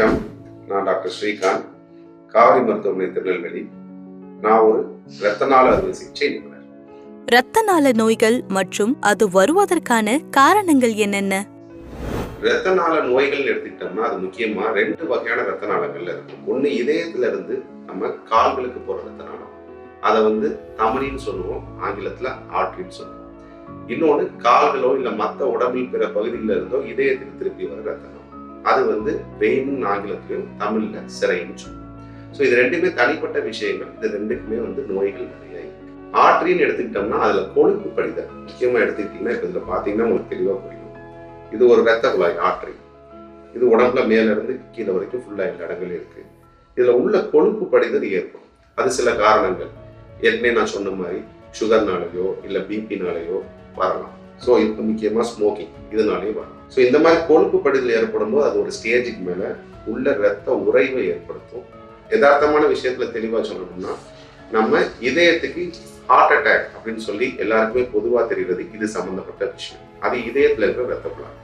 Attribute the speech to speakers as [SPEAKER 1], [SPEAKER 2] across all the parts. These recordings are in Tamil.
[SPEAKER 1] வணக்கம். நான் டாக்டர் ஸ்ரீகாந்த் காவிரி மருத்துவமனை திருநெல்வேலி. நான் ஒரு இரத்த நாள அறுவை சிகிச்சை நிபுணர்.
[SPEAKER 2] இரத்த நாள நோய்கள் மற்றும் அது வருவதற்கான காரணங்கள் என்னென்ன?
[SPEAKER 1] இரத்த நாள நோய்கள் எடுத்துக்கிட்டோம்னா அது முக்கியமா ரெண்டு வகையான இரத்த நாளங்கள்ல இருக்கும் ஒண்ணு இதயத்துல இருந்து நம்ம கால்களுக்கு போற இரத்த நாளம் அதை வந்து தமனின்னு சொல்லுவோம் ஆங்கிலத்துல ஆர்ட்ரின்னு சொல்லுவோம். இன்னொன்னு கால்களோ இல்ல மத்த உடம்பில் பிற பகுதியில இருந்தோ இதயத்துக்கு திருப்பி வர இரத்த நாளம் அது வந்து பெயினும் ஆங்கிலத்திலையும் தமிழ்ல சிறைன்னு சொல்லுவோம் ஸோ இது ரெண்டுமே தனிப்பட்ட விஷயங்கள். இது ரெண்டுக்குமே வந்து நோய்கள் நிறைய இருக்கு. ஆற்றின்னு எடுத்துக்கிட்டோம்னா அதுல கொழுப்பு படிதல் முக்கியமா எடுத்துக்கிட்டீங்கன்னா இப்ப இதுல பாத்தீங்கன்னா உங்களுக்கு தெளிவா புரியும். இது ஒரு ரத்த குழாய் ஆற்றி. இது உடம்புல மேல இருந்து கீழே வரைக்கும் ஃபுல்லா எல்லா இடங்கள் இருக்கு. இதுல உள்ள கொழுப்பு படிதல் ஏற்படும். அது சில காரணங்கள். ஏற்கனவே நான் சொன்ன மாதிரி சுகர்னாலேயோ இல்ல பிபினாலேயோ வரலாம். ஸோ இது முக்கியமாக ஸ்மோக்கிங் இதனாலேயும் வரலாம் ஸோ இந்த மாதிரி கொழுப்பு படிதல் ஏற்படும் போது அது ஒரு ஸ்டேஜுக்கு மேலே உள்ள ரத்த உறைவை ஏற்படுத்தும். யதார்த்தமான விஷயத்துல தெளிவாக சொல்லணும்னா நம்ம இதயத்துக்கு ஹார்ட் அட்டாக் அப்படின்னு சொல்லி எல்லாருக்குமே பொதுவாக தெரிகிறது இது சம்மந்தப்பட்ட விஷயம். அது இதயத்தில் இருக்கிற ரத்த குழாய்.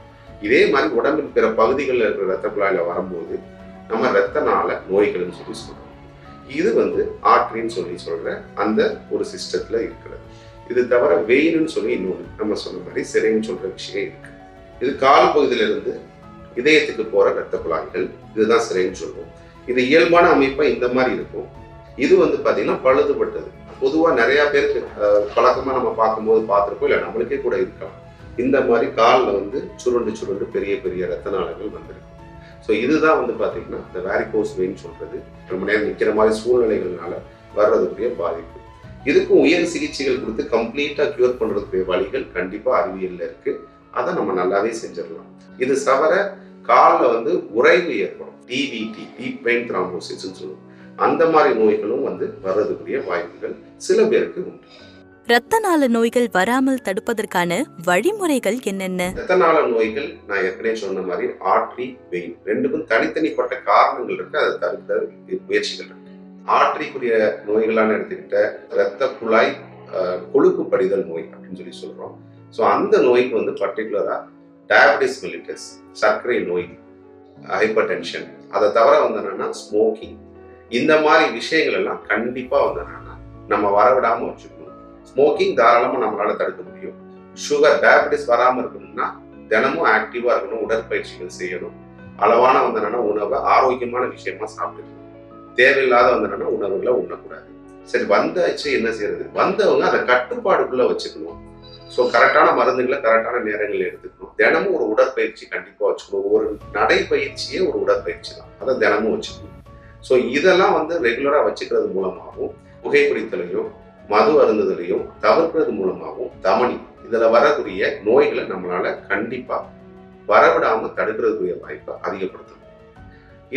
[SPEAKER 1] இதே மாதிரி உடம்பின் பிற பகுதிகளில் இருக்கிற ரத்த குழாயில் வரும்போது நம்ம ரத்த நாள நோய்கள்னு சொல்லி சொல்கிறோம் இது வந்து ஆற்றின்னு சொல்லி சொல்கிற அந்த ஒரு சிஸ்டத்தில் இருக்கிறது. இது தவிர வெயின்னு சொல்லி இன்னொன்று நம்ம சொன்ன மாதிரி சிறைன்னு சொல்கிற விஷயம் இருக்கு. இது கால் பகுதியிலிருந்து இதயத்துக்கு போகிற ரத்த குழாய்கள் இதுதான் சிறைன்னு சொல்லுவோம். இது இயல்பான அமைப்பாக இந்த மாதிரி இருக்கும். இது வந்து பார்த்தீங்கன்னா பழுதுபட்டது. பொதுவாக நிறையா பேருக்கு பழக்கமாக நம்ம பார்க்கும்போது பார்த்துருக்கோம் இல்லை நம்மளுக்கே கூட இருக்கலாம். இந்த மாதிரி காலில் வந்து சுருண்டு சுருண்டு பெரிய பெரிய ரத்த நாளங்கள் வந்திருக்கு. ஸோ இதுதான் வந்து பார்த்தீங்கன்னா இந்த வேரிகோஸ் வெயின் சொல்கிறது ரொம்ப நேரம் நிற்கிற மாதிரி சூழ்நிலைகள்னால வர்றதுக்குரிய பாதிப்பு. இதுக்கும் உயர் சிகிச்சைகள் கொடுத்து கம்ப்ளீட்டா கியூர் பண்றதுக்குரிய வழிகள் கண்டிப்பா அறிவியல்ல இருக்கு. அதை நம்ம நல்லாவே செஞ்சிடலாம். இது தவிர காலில் வந்து உறைவு ஏற்படும். டிவிடி டீப் வெயின் த்ராம்போசிஸ்ன்னு சொல்லுவோம். அந்த மாதிரி நோய்களும் வந்து வர்றதுக்குரிய வாய்ப்புகள் சில பேருக்கு உண்டு.
[SPEAKER 2] இரத்த நாள நோய்கள் வராமல் தடுப்பதற்கான வழிமுறைகள் என்னென்ன?
[SPEAKER 1] ரத்தநாள நோய்கள் நான் ஏற்கனவே சொன்ன மாதிரி ஆட்ரி வெயின் ரெண்டுக்கும் தனித்தனிப்பட்ட காரணங்கள் இருக்கு. அதை தடுக்க முயற்சிகள் இருக்கு. ஆற்றிக்குரிய நோய்களான எடுத்துக்கிட்ட இரத்த குழாய் கொழுப்பு படிதல் நோய் அப்படின்னு சொல்லி சொல்றோம். ஸோ அந்த நோய்க்கு வந்து பர்டிகுலரா டயபிட்டிஸ் மெலிட்டஸ் சர்க்கரை நோய் ஹைப்பர் டென்ஷன் அதை தவிர வந்து என்னன்னா ஸ்மோக்கிங் இந்த மாதிரி விஷயங்கள் எல்லாம் கண்டிப்பா வந்து என்னன்னா நம்ம வரவிடாம வச்சுக்கணும். ஸ்மோக்கிங் தாராளமா நம்மளால தடுக்க முடியும். சுகர் டயபிட்டிஸ் வராமல் இருக்கணும்னா தினமும் ஆக்டிவா இருக்கணும் உடற்பயிற்சிகள் செய்யணும். அளவான வந்து என்னன்னா உணவை ஆரோக்கியமான விஷயமா சாப்பிட்டுக்கணும். தேவையில்லாத வந்து என்னன்னா உணவுகளை உண்ணக்கூடாது. சரி வந்தாச்சு என்ன செய்யறது? வந்தவங்க அதை கட்டுப்பாடுக்குள்ள வச்சுக்கணும். ஸோ கரெக்டான மருந்துகளை கரெக்டான நேரங்களில் எடுத்துக்கணும். தினமும் ஒரு உடற்பயிற்சி கண்டிப்பாக வச்சுக்கணும். ஒரு நடைப்பயிற்சியே ஒரு உடற்பயிற்சி தான். அதை தினமும் வச்சுக்கணும். ஸோ இதெல்லாம் வந்து ரெகுலராக வச்சுக்கிறது மூலமாகவும் புகைப்பிடித்தலையும் மது அருந்துதலையும் தவிர்க்கிறது மூலமாகவும் தமனி இதில் வரக்கூடிய நோய்களை நம்மளால கண்டிப்பாக வரவிடாமல் தடுக்கிறதுக்குரிய வாய்ப்பை அதிகப்படுத்தணும்.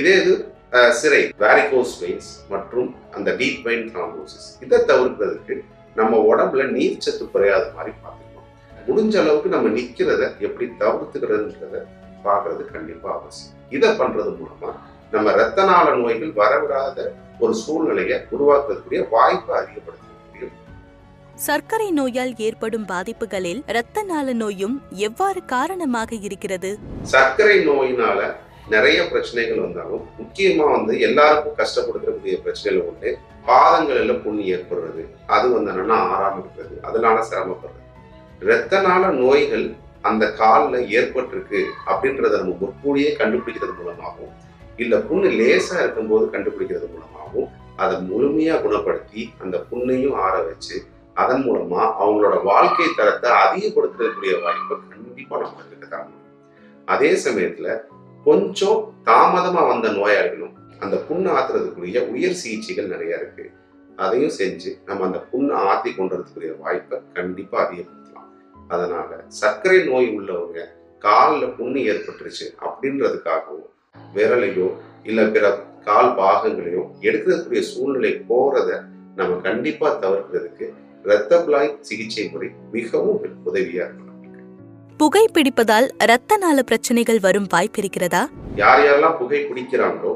[SPEAKER 1] இதே இது சிறை வேரிகோஸ் வெயின்ஸ் மற்றும் அந்த டீப் வெயின் த்ராம்போசிஸ் இதை தவிர்க்கிறதுக்கு நம்ம உடம்புல நீர்ச்சத்து குறையாத மாதிரி பார்த்துக்கணும். முடிஞ்ச அளவுக்கு நம்ம நிக்கிறத எப்படி தவிர்த்துக்கிறதுன்றத பார்க்கறது கண்டிப்பா அவசியம். இதை பண்றது மூலமா நம்ம ரத்த நாள நோய்கள் வரவிடாத ஒரு சூழ்நிலையை உருவாக்குறதுக்குரிய வாய்ப்பை அதிகப்படுத்த முடியும்
[SPEAKER 2] சர்க்கரை நோயால் ஏற்படும் பாதிப்புகளில் இரத்த நாள நோயும் எவ்வாறு காரணமாக இருக்கிறது?
[SPEAKER 1] சர்க்கரை நோயினால நிறைய பிரச்சனைகள் வந்தாலும் முக்கியமா வந்து எல்லாருக்கும் கஷ்டப்படுத்தக்கூடிய பிரச்சனைகள் ஒன்று பாதங்களில் புண் ஏற்படுறது. அது வந்து என்னன்னா ஆறாமல் இருக்கிறது அதனால சிரமப்படுறது. இரத்தனால நோய்கள் அந்த காலில் ஏற்பட்டிருக்கு அப்படின்றத நம்ம முற்கூடியே கண்டுபிடிக்கிறது மூலமாகவும் இல்லை புண்ணு லேசாக இருக்கும்போது கண்டுபிடிக்கிறது மூலமாகவும் அதை முழுமையாக குணப்படுத்தி அந்த புண்ணையும் ஆற வச்சு அதன் மூலமா அவங்களோட வாழ்க்கை தரத்தை அதிகப்படுத்துறதுக்குரிய வாய்ப்பை கண்டிப்பாக நம்ம இருக்க அதே சமயத்தில் கொஞ்சம் தாமதமா வந்த நோயாளிகளும் அந்த புண்ணை ஆத்துறதுக்குரிய உயர் சிகிச்சைகள் நிறைய இருக்கு. அதையும் செஞ்சு நம்ம அந்த புண்ணை ஆத்தி கொண்டுறதுக்குரிய வாய்ப்பை கண்டிப்பா அதிகப்படுத்தலாம். அதனால சர்க்கரை நோய் உள்ளவங்க காலில் புண்ணு ஏற்பட்டுருச்சு அப்படின்றதுக்காகவும் விரலையோ இல்லை பிற கால் பாகங்களையோ எடுக்கிறதுக்குரிய சூழ்நிலை போறத நம்ம கண்டிப்பா தவிர்க்கிறதுக்கு இரத்த குழாய் சிகிச்சை முறை மிகவும் உதவியா இருக்கும்.
[SPEAKER 2] புகைப்பிடிப்பதால் இரத்த நாள பிரச்சனைகள் வரும் வாய்ப்பிருக்கிறதா
[SPEAKER 1] யார் யாரெல்லாம் புகை பிடிக்கிறாங்களோ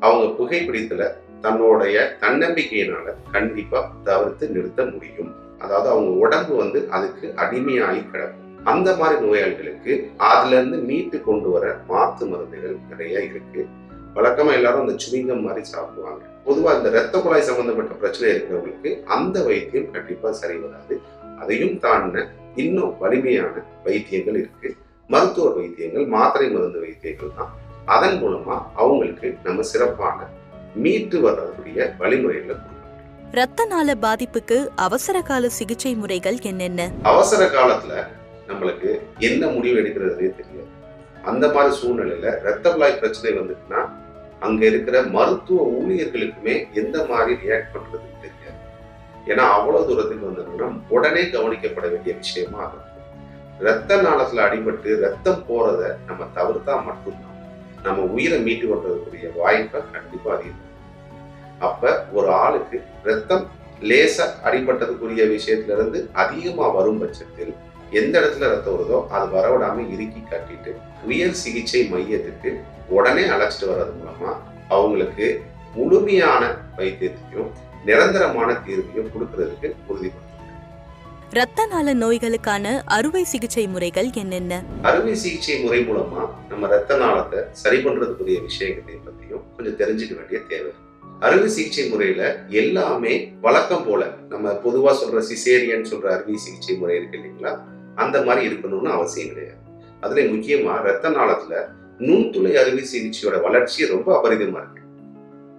[SPEAKER 1] அவங்க புகைப்பிடித்துல தன்னுடைய தன்னம்பிக்கையினால கண்டிப்பா தவிர்த்து நிறுத்த முடியும். அதாவது அவங்க உடம்பு வந்து அதுக்கு அடிமையாகி கிடக்கும். அந்த மாதிரி நோயாளிகளுக்கு அதுல இருந்து மீட்டு கொண்டு வர மாத்து மருந்துகள் நிறைய இருக்கு. வழக்கமா எல்லாரும் அந்த சுவிங்கம் மாதிரி சாப்பிடுவாங்க. பொதுவா இந்த ரத்த குழாய் சம்பந்தப்பட்ட பிரச்சனை இருக்கிறவங்களுக்கு அந்த வைத்தியம் கண்டிப்பா சரி வராது. அதையும் தாண்டின இன்னும் வலிமையான வைத்தியங்கள் இருக்கு. மருத்துவ வைத்தியங்கள் மாத்திரை மருந்து வைத்தியங்கள் தான். அதன் மூலமா அவங்களுக்கு நம்ம சிறப்பான மீட்டு வரக்கூடிய வழிமுறைகளை
[SPEAKER 2] இரத்த நாள பாதிப்புக்கு அவசர கால சிகிச்சை முறைகள் என்னென்ன?
[SPEAKER 1] அவசர காலத்துல நம்மளுக்கு என்ன முடிவு எடுக்கிறதுனே தெரியாது அந்த மாதிரி சூழ்நிலையில ரத்த குழாய் பிரச்சனை வந்துட்டுன்னா அங்க இருக்கிற மருத்துவ ஊழியர்களுக்குமே எந்த மாதிரி ரியாக்ட் பண்றதுன்னு தெரியாது ஏன்னா அவ்வளவு தூரத்துக்கு வந்தோம்னா உடனே கவனிக்கப்பட வேண்டிய விஷயமா இருக்கும் ரத்த நாளத்துல அடிபட்டு ரத்தம் போறத நம்ம தவிர்த்தா மட்டும்தான். நம்ம உயிரை மீட்டு வர்றதுக்குரிய வாய்ப்பை கண்டிப்பா அதிகம். அப்ப ஒரு ஆளுக்கு ரத்தம் லேசா அடிபட்டதுக்குரிய விஷயத்துல இருந்து அதிகமா வரும் பட்சத்தில் எந்த இடத்துல ரத்தம் வருதோ அது வரவிடாம இறுக்கி கட்டிட்டு உயர் சிகிச்சை மையத்துக்கு உடனே அழைச்சிட்டு வர்றது மூலமா அவங்களுக்கு முழுமையான வைத்தியத்தையும் நிரந்தரமான தீர்வையும் கொடுக்கறதுக்கு உறுதிப்படுத்தும்
[SPEAKER 2] இரத்த நாள நோய்களுக்கான அறுவை சிகிச்சை முறைகள் என்னென்ன?
[SPEAKER 1] அறுவை சிகிச்சை முறை மூலமா நம்ம ரத்த நாளத்தை சரி பண்றதுக்குரிய விஷயங்களை பத்தியும் கொஞ்சம் தெரிஞ்சுக்க வேண்டிய தேவை. அறுவை சிகிச்சை முறையில எல்லாமே வழக்கம் போல நம்ம பொதுவா சொல்ற சிசேரியன் சொல்ற அறுவை சிகிச்சை முறை இருக்கு இல்லைங்களா? அந்த மாதிரி இருக்கணும்னு அவசியம் கிடையாது. அதுல முக்கியமா ரத்த நாளத்துல நுண்துளை அறுவை சிகிச்சையோட வளர்ச்சி ரொம்ப அபரிதமா இருக்கு.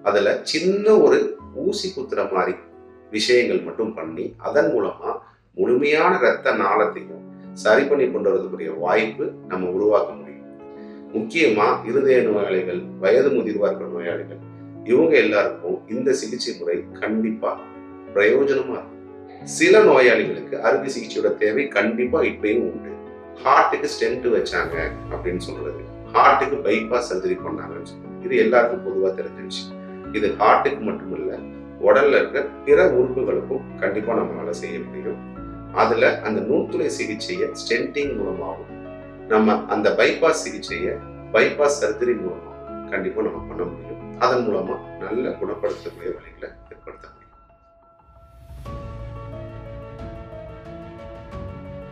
[SPEAKER 1] அதுல சின்ன ஒரு ஊசி குத்துற மாதிரி விஷயங்கள் மட்டும் பண்ணி அதன் மூலமா முழுமையான ரத்த நாளத்தையும் சரி பண்ணி கொண்டு வரதுக்குரிய வாய்ப்பு நம்ம உருவாக்க முடியும். முக்கியமா இருதய நோயாளிகள் வயது முதிர்வா இருக்கிற நோயாளிகள் இவங்க எல்லாருக்கும் இந்த சிகிச்சை முறை கண்டிப்பா பிரயோஜனமா இருக்கும். சில நோயாளிகளுக்கு அறுவை சிகிச்சையோட தேவை கண்டிப்பா இப்பயும் உண்டு. ஹார்ட்டுக்கு ஸ்டென்ட் வச்சாங்க அப்படின்னு சொல்றது. ஹார்ட்டுக்கு பைபாஸ் சர்ஜரி பண்ணாங்கன்னு சொல்றது. இது எல்லாருக்கும் பொதுவா தெரிஞ்சிருச்சு. இது ஹார்ட்டுக்கு மட்டும் இல்லை உடல்ல இருக்கிற பிற உறுப்புகளுக்கும் கண்டிப்பா நம்மளால செய்ய முடியும். அதுல அந்த நுண்துளை சிகிச்சையை ஸ்டென்டிங் மூலமாகவும் நம்ம அந்த பைபாஸ் சிகிச்சையை பைபாஸ் சர்ஜரி மூலமாகவும் கண்டிப்பா நம்ம பண்ண முடியும். அதன் மூலமா நல்ல குணப்படுத்தக்கூடிய வழிகளை ஏற்படுத்த